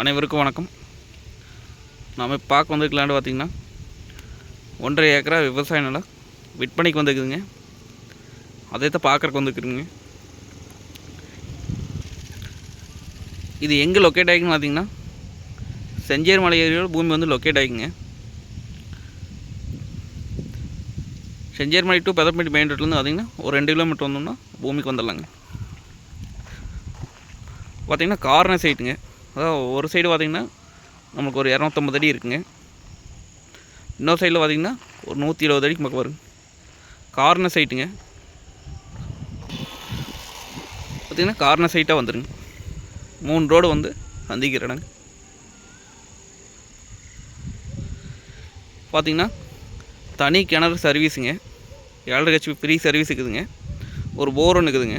அனைவருக்கும் வணக்கம். நாம் பார்க்க வந்திருக்கலான்னு பார்த்தீங்கன்னா ஒன்றரை ஏக்கரா விவசாய நிலம் விற்பனைக்கு வந்துருக்குதுங்க. அதே தான் பார்க்குறக்கு வந்துருக்குதுங்க. இது எங்கே லொக்கேட் ஆகிக்குன்னு பார்த்தீங்கன்னா செஞ்சேர் மலை ஏரியாவில் பூமி வந்து லொக்கேட் ஆகிக்குங்க செஞ்சேர்மலை டு பெதப்பட்டி மெயின் ரோட்லேருந்து பார்த்திங்கன்னா ஒரு ரெண்டு கிலோமீட்டர் வந்தோம்னா பூமிக்கு வந்துடலாங்க. பார்த்தீங்கன்னா கார்னர் சைட்டுங்க அதாவது ஒரு சைடு பார்த்திங்கன்னா நமக்கு ஒரு இரநூத்தம்பது அடி இருக்குங்க. இன்னொரு சைடில் பார்த்தீங்கன்னா ஒரு நூற்றி இருபது அடிக்கு பக்கம் வருங்க. கார்னர் சைட்டுங்க பார்த்தீங்கன்னா கார்னர் சைட்டாக வந்துடுங்க மூணு ரோடு வந்து சந்திக்கிற இடங்க பார்த்தீங்கன்னா தனி கிணறு சர்வீஸுங்க ஏழரை ஹெச்பி ஃப்ரீ சர்வீஸ் இருக்குதுங்க. ஒரு போர் ஒன்று இருக்குதுங்க.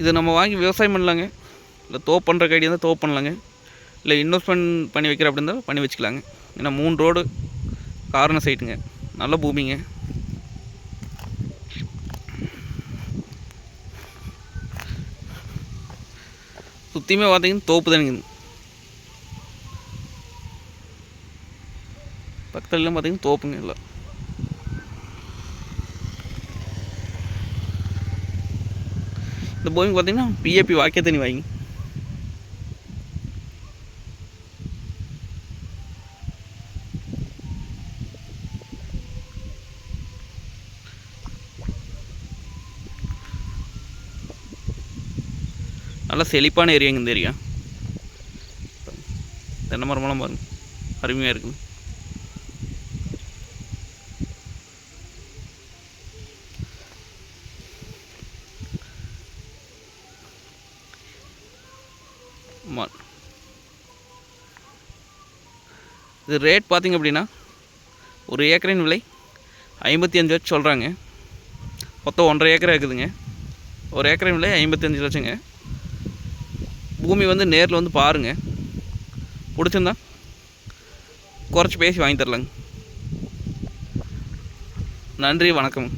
இது நம்ம வாங்கி விவசாயம் பண்ணலாங்க. இல்லை தோப்பு பண்ணுற கைடி இருந்தால் தோப் பண்ணலாங்க. இல்லை இன்வெஸ்ட்மெண்ட் பண்ணி வைக்கிற அப்படி இருந்தால் பண்ணி வச்சுக்கலாங்க. ஏன்னா மூணு ரோடு காரண சைட்டுங்க நல்ல பூமிங்க. சுற்றியுமே பார்த்தீங்கன்னா தோப்பு தானுங்க. பக்கத்துலலாம் பார்த்தீங்கன்னா தோப்புங்க இல்லை இந்த பூமி பார்த்தீங்கன்னா பிஏபி வாக்கிய தண்ணி வாங்கி. நல்லா செழிப்பான ஏரியாங்க இந்த ஏரியா. தென்னை மரமெல்லாம் பாருங்க. அருமையாக இருக்குது. ஆமாம் இது ரேட் பார்த்திங்க அப்படின்னா ஒரு ஏக்கரின் விலை ஐம்பத்தி அஞ்சு லட்சம் சொல்கிறாங்க மொத்தம் ஒன்றரை ஏக்கர் இருக்குதுங்க. ஒரு ஏக்கரின் விலை ஐம்பத்தஞ்சு லட்சங்க. பூமி வந்து நேரில் வந்து பாருங்கள் பிடிச்சிருந்தா குறைச்சி பேசி வாங்கி தரலாங்க. நன்றி வணக்கம்.